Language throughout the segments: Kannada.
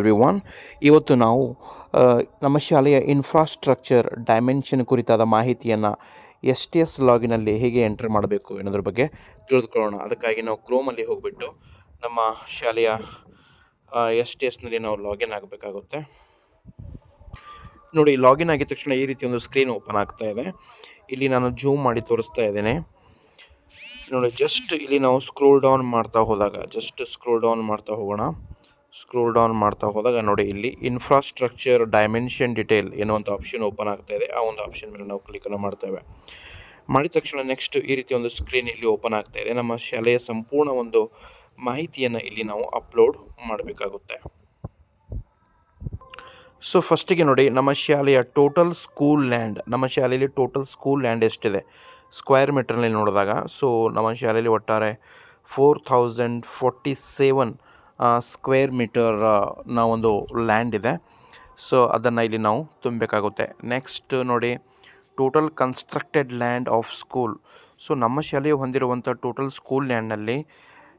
ಎವ್ರಿ ಇವತ್ತು ನಾವು ನಮ್ಮ ಶಾಲೆಯ ಇನ್ಫ್ರಾಸ್ಟ್ರಕ್ಚರ್ ಡೈಮೆನ್ಷನ್ ಕುರಿತಾದ ಮಾಹಿತಿಯನ್ನು ಎಸ್ ಟಿ ಎಸ್ ಲಾಗಿನಲ್ಲಿ ಹೇಗೆ ಎಂಟ್ರ್ ಮಾಡಬೇಕು ಅನ್ನೋದ್ರ ಬಗ್ಗೆ ತಿಳಿದುಕೊಳ್ಳೋಣ. ಅದಕ್ಕಾಗಿ ನಾವು ಕ್ರೋಮಲ್ಲಿ ಹೋಗಿಬಿಟ್ಟು ನಮ್ಮ ಶಾಲೆಯ ಎಸ್ ಟಿ ಎಸ್ನಲ್ಲಿ ನಾವು ಲಾಗಿನ್ ಆಗಬೇಕಾಗುತ್ತೆ. ನೋಡಿ ಲಾಗಿನ್ ಆಗಿದ ತಕ್ಷಣ ಈ ರೀತಿ ಒಂದು ಸ್ಕ್ರೀನ್ ಓಪನ್ ಆಗ್ತಾ ಇದೆ. ಇಲ್ಲಿ ನಾನು ಜೂಮ್ ಮಾಡಿ ತೋರಿಸ್ತಾ ಇದ್ದೇನೆ. ನೋಡಿ ಜಸ್ಟ್ ಇಲ್ಲಿ ನಾವು ಸ್ಕ್ರೋಲ್ ಡೌನ್ ಮಾಡ್ತಾ ಹೋದಾಗ ಜಸ್ಟ್ ಸ್ಕ್ರೋಲ್ ಡೌನ್ ಮಾಡ್ತಾ ಹೋಗೋಣ. ಸ್ಕ್ರೋಲ್ ಡೌನ್ ಮಾಡ್ತಾ ಹೋದಾಗ ನೋಡಿ, ಇಲ್ಲಿ ಇನ್ಫ್ರಾಸ್ಟ್ರಕ್ಚರ್ ಡೈಮೆನ್ಷನ್ ಡಿಟೇಲ್ ಏನೋ ಒಂದು ಆಪ್ಷನ್ ಓಪನ್ ಆಗ್ತಾ ಇದೆ. ಆ ಒಂದು ಆಪ್ಷನ್ ಮೇಲೆ ನಾವು ಕ್ಲಿಕನ್ನು ಮಾಡ್ತೇವೆ ಮಾಡಿದ ತಕ್ಷಣ ನೆಕ್ಸ್ಟ್ ಈ ರೀತಿ ಒಂದು ಸ್ಕ್ರೀನ್ ಇಲ್ಲಿ ಓಪನ್ ಆಗ್ತಾ ಇದೆ. ನಮ್ಮ ಶಾಲೆಯ ಸಂಪೂರ್ಣ ಒಂದು ಮಾಹಿತಿಯನ್ನು ಇಲ್ಲಿ ನಾವು ಅಪ್ಲೋಡ್ ಮಾಡಬೇಕಾಗುತ್ತೆ. ಸೊ ಫಸ್ಟಿಗೆ ನೋಡಿ, ನಮ್ಮ ಶಾಲೆಯ ಟೋಟಲ್ ಸ್ಕೂಲ್ ಲ್ಯಾಂಡ್ ನಮ್ಮ ಶಾಲೆಯಲ್ಲಿ ಟೋಟಲ್ ಸ್ಕೂಲ್ ಲ್ಯಾಂಡ್ ಎಷ್ಟಿದೆ? ಸ್ಕ್ವೇರ್ ಮೀಟರ್ನಲ್ಲಿ ನೋಡಿದಾಗ ಸೊ ನಮ್ಮ ಶಾಲೆಯಲ್ಲಿ ಒಟ್ಟಾರೆ four thousand forty seven square metre ಒಂದು ಲ್ಯಾಂಡ್ ಇದೆ. ಸೊ, ಅದನ್ನು ಇಲ್ಲಿ ನಾವು ತುಂಬಬೇಕಾಗುತ್ತೆ. ನೆಕ್ಸ್ಟ್ ನೋಡಿ total constructed land of school so ನಮ್ಮ ಶಾಲೆಯು ಹೊಂದಿರುವಂಥ ಟೋಟಲ್ ಸ್ಕೂಲ್ ಲ್ಯಾಂಡ್ನಲ್ಲಿ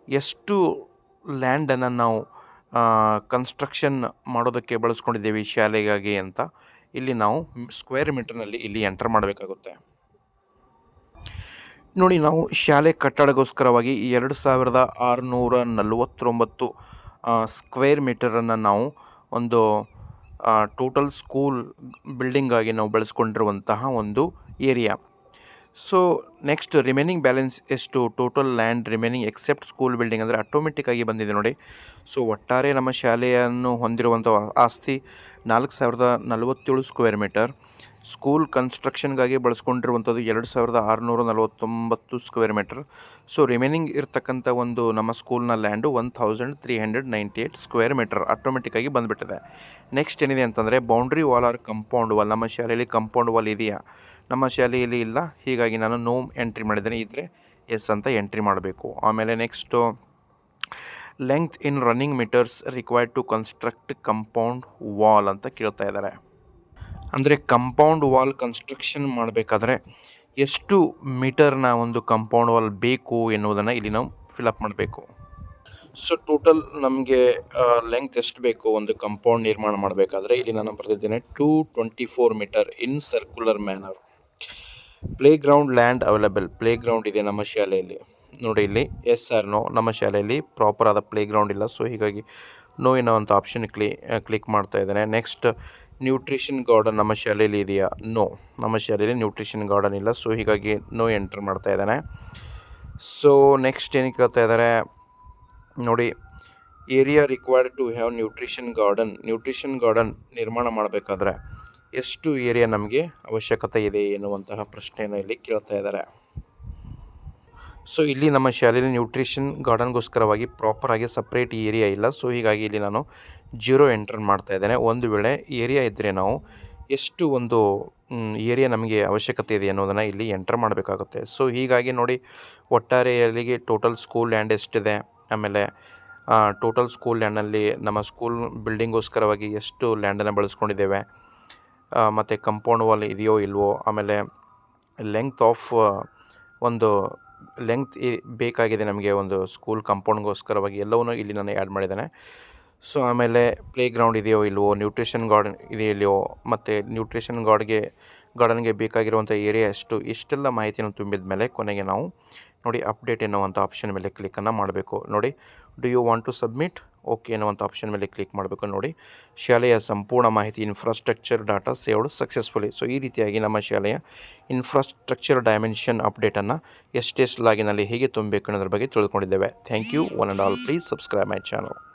ಎಷ್ಟು ಲ್ಯಾಂಡನ್ನು ನಾವು ಕನ್ಸ್ಟ್ರಕ್ಷನ್ ಮಾಡೋದಕ್ಕೆ ಬಳಸ್ಕೊಂಡಿದ್ದೀವಿ ಶಾಲೆಗಾಗಿ ಅಂತ ಇಲ್ಲಿ ನಾವು ಸ್ಕ್ವೇರ್ ಮೀಟರ್ನಲ್ಲಿ ಇಲ್ಲಿ ಎಂಟರ್ ಮಾಡಬೇಕಾಗುತ್ತೆ. ನೋಡಿ, ನಾವು ಶಾಲೆ ಕಟ್ಟಡಗೋಸ್ಕರವಾಗಿ ಎರಡು ಸಾವಿರದ ಆರುನೂರ ನಲವತ್ತೊಂಬತ್ತು ಸ್ಕ್ವೇರ್ ಮೀಟರನ್ನು ನಾವು ಒಂದು ಟೋಟಲ್ ಸ್ಕೂಲ್ ಬಿಲ್ಡಿಂಗಾಗಿ ನಾವು ಬಳಸ್ಕೊಂಡಿರುವಂತಹ ಒಂದು area so next remaining balance ಎಷ್ಟು? Total land remaining except school building ಅಂದರೆ ಆಟೋಮೆಟಿಕ್ಕಾಗಿ ಬಂದಿದೆ ನೋಡಿ. ಸೊ ಒಟ್ಟಾರೆ ನಮ್ಮ ಶಾಲೆಯನ್ನು ಹೊಂದಿರುವಂಥ ಆಸ್ತಿ ನಾಲ್ಕು ಸಾವಿರದ ನಲವತ್ತೇಳು ಸ್ಕ್ವೇರ್ ಮೀಟರ್ ಸ್ಕೂಲ್ ಕನ್ಸ್ಟ್ರಕ್ಷನ್ಗಾಗಿ ಬಳಸ್ಕೊಂಡಿರುವಂಥದ್ದು ಎರಡು ಸಾವಿರದ ಆರುನೂರ ನಲವತ್ತೊಂಬತ್ತು ಸ್ಕ್ವೇರ್ ಮೀಟರ್. ಸೊ, ರಿಮೈನಿಂಗ್ ಇರ್ತಕ್ಕಂಥ ಒಂದು ನಮ್ಮ ಸ್ಕೂಲ್ನ land one thousand three hundred ninety eight square metre ಆಟೋಮೆಟಿಕ್ಕಾಗಿ ಬಂದುಬಿಟ್ಟಿದೆ. ನೆಕ್ಸ್ಟ್ ಏನಿದೆ ಅಂತಂದರೆ, boundary wall or compound wall. ನಮ್ಮ ಶಾಲೆಯಲ್ಲಿ ಕಂಪೌಂಡ್ ವಾಲ್ ಇದೆಯಾ? ನಮ್ಮ ಶಾಲೆಯಲ್ಲಿ ಇಲ್ಲ. ಹೀಗಾಗಿ ನಾನು ನೋ ಎಂಟ್ರಿ ಮಾಡಿದ್ದೇನೆ. ಇದ್ದರೆ ಎಸ್ ಅಂತ ಎಂಟ್ರಿ ಮಾಡಬೇಕು. ಆಮೇಲೆ next, length in running metres required to construct compound wall ಅಂತ ಕೇಳ್ತಾ ಇದ್ದಾರೆ. ಅಂದರೆ ಕಂಪೌಂಡ್ ವಾಲ್ ಕನ್ಸ್ಟ್ರಕ್ಷನ್ ಮಾಡಬೇಕಾದ್ರೆ ಎಷ್ಟು ಮೀಟರ್ನ ಒಂದು ಕಂಪೌಂಡ್ ವಾಲ್ ಬೇಕು ಎನ್ನುವುದನ್ನು ಇಲ್ಲಿ ನಾವು ಫಿಲಪ್ ಮಾಡಬೇಕು. ಸೊ ಟೋಟಲ್ ನಮಗೆ ಲೆಂಥ್ ಎಷ್ಟು ಬೇಕು ಒಂದು ಕಂಪೌಂಡ್ ನಿರ್ಮಾಣ ಮಾಡಬೇಕಾದ್ರೆ ಇಲ್ಲಿ ನಾನು ಬರೆದಿದ್ದೇನೆ two twenty four metre in circular manner playground land available playground ಇದೆ ನಮ್ಮ ಶಾಲೆಯಲ್ಲಿ. ನೋಡಿ ಇಲ್ಲಿ ಎಸ್ ಆರ್ ನೋ ನಮ್ಮ ಶಾಲೆಯಲ್ಲಿ ಪ್ರಾಪರ್ ಆದ ಪ್ಲೇ ಗ್ರೌಂಡ್ ಇಲ್ಲ. ಸೊ ಹೀಗಾಗಿ ನೋ ಏನೋ ಅಂತ ಆಪ್ಷನ್ ಕ್ಲಿ ಕ್ಲಿಕ್ ಮಾಡ್ತಾ ಇದ್ದೇನೆ. ನೆಕ್ಸ್ಟ್ ನ್ಯೂಟ್ರಿಷನ್ ಗಾರ್ಡನ್ ನಮ್ಮ ಶಾಲೆಯಲ್ಲಿ ಇದೆಯಾ? ನೋ. ನಮ್ಮ ಶಾಲೆಯಲ್ಲಿ ನ್ಯೂಟ್ರಿಷನ್ ಗಾರ್ಡನ್ ಇಲ್ಲ ಸೊ ಹೀಗಾಗಿ ನೋ ಎಂಟ್ರ್ ಮಾಡ್ತಾ ಇದ್ದಾನೆ. ಸೊ ನೆಕ್ಸ್ಟ್ ಏನಕ್ಕೆ ಹೇಳ್ತಾ ಇದ್ದಾರೆ? ನೋಡಿ area required to have nutrition garden. Nutrition garden ನಿರ್ಮಾಣ ಮಾಡಬೇಕಾದ್ರೆ ಎಷ್ಟು ಏರಿಯಾ ನಮಗೆ ಅವಶ್ಯಕತೆ ಇದೆ ಎನ್ನುವಂತಹ ಪ್ರಶ್ನೆಯನ್ನು ಇಲ್ಲಿ ಕೇಳ್ತಾ ಇದ್ದಾರೆ. ಸೊ ಇಲ್ಲಿ ನಮ್ಮ ಶಾಲೆಯಲ್ಲಿ ನ್ಯೂಟ್ರಿಷನ್ ಗಾರ್ಡನ್ಗೋಸ್ಕರವಾಗಿ ಪ್ರಾಪರಾಗಿ ಸಪ್ರೇಟ್ ಏರಿಯಾ ಇಲ್ಲ. ಸೊ ಹೀಗಾಗಿ ಇಲ್ಲಿ ನಾನು ಜೀರೋ ಎಂಟ್ರನ್ ಮಾಡ್ತಾ ಇದ್ದೇನೆ. ಒಂದು ವೇಳೆ ಏರಿಯಾ ಇದ್ದರೆ ನಾವು ಎಷ್ಟು ಒಂದು ಏರಿಯಾ ನಮಗೆ ಅವಶ್ಯಕತೆ ಇದೆ ಅನ್ನೋದನ್ನು ಇಲ್ಲಿ ಎಂಟರ್ ಮಾಡಬೇಕಾಗುತ್ತೆ. ಸೊ ಹೀಗಾಗಿ ನೋಡಿ ಒಟ್ಟಾರೆ ಅಲ್ಲಿಗೆ ಟೋಟಲ್ ಸ್ಕೂಲ್ ಲ್ಯಾಂಡ್ ಎಷ್ಟಿದೆ, ಆಮೇಲೆ ಟೋಟಲ್ ಸ್ಕೂಲ್ ಲ್ಯಾಂಡಲ್ಲಿ ನಮ್ಮ ಸ್ಕೂಲ್ ಬಿಲ್ಡಿಂಗೋಸ್ಕರವಾಗಿ ಎಷ್ಟು ಲ್ಯಾಂಡನ್ನು ಬಳಸ್ಕೊಂಡಿದ್ದೇವೆ ಮತ್ತು ಕಂಪೌಂಡ್ ವಾಲ್ ಇದೆಯೋ ಇಲ್ವೋ, ಆಮೇಲೆ ಲೆಂಗ್ತ್ ಆಫ್ ಒಂದು ಲೆಂಗ್ತ್ ಬೇಕಾಗಿದೆ ನಮಗೆ ಒಂದು ಸ್ಕೂಲ್ ಕಾಂಪೌಂಡ್ಗೋಸ್ಕರವಾಗಿ ಎಲ್ಲವನ್ನೂ ಇಲ್ಲಿ ನಾನು ಆ್ಯಡ್ ಮಾಡಿದ್ದೇನೆ. ಸೊ ಆಮೇಲೆ ಪ್ಲೇ ಗ್ರೌಂಡ್ ಇದೆಯೋ ಇಲ್ವೋ ನ್ಯೂಟ್ರಿಷನ್ ಗಾರ್ಡನ್ ಇದೆಯೋ ಇಲ್ವೋ, ಮತ್ತು ನ್ಯೂಟ್ರಿಷನ್ ಗಾರ್ಡ್ಗೆ ಗಾರ್ಡನ್ಗೆ ಬೇಕಾಗಿರುವಂಥ ಏರಿಯಾ ಎಷ್ಟು, ಇಷ್ಟೆಲ್ಲ ಮಾಹಿತಿಯನ್ನು ತುಂಬಿದ ಮೇಲೆ ಕೊನೆಗೆ ನಾವು ನೋಡಿ ಅಪ್ಡೇಟ್ ಎನ್ನುವಂಥ ಆಪ್ಷನ್ ಮೇಲೆ ಕ್ಲಿಕ್ಕನ್ನು ಮಾಡಬೇಕು. ನೋಡಿ do you want to submit okay ಅನ್ನುವಂಥ ಆಪ್ಷನ್ ಮೇಲೆ ಕ್ಲಿಕ್ ಮಾಡಬೇಕು ನೋಡಿ. ಶಾಲೆಯ ಸಂಪೂರ್ಣ ಮಾಹಿತಿ infrastructure data saved successfully so ಈ ರೀತಿಯಾಗಿ ನಮ್ಮ ಶಾಲೆಯ ಇನ್ಫ್ರಾಸ್ಟ್ರಕ್ಚರ್ ಡೈಮೆನ್ಷನ್ ಅಪ್ಡೇಟನ್ನು ಎಷ್ಟೆಷ್ಟು ಲಾಗಿನಲ್ಲಿ ಹೇಗೆ ತುಂಬಬೇಕು ಅನ್ನೋದ್ರ ಬಗ್ಗೆ ತಿಳ್ಕೊಂಡಿದ್ದೇವೆ. Thank you one and all please subscribe my channel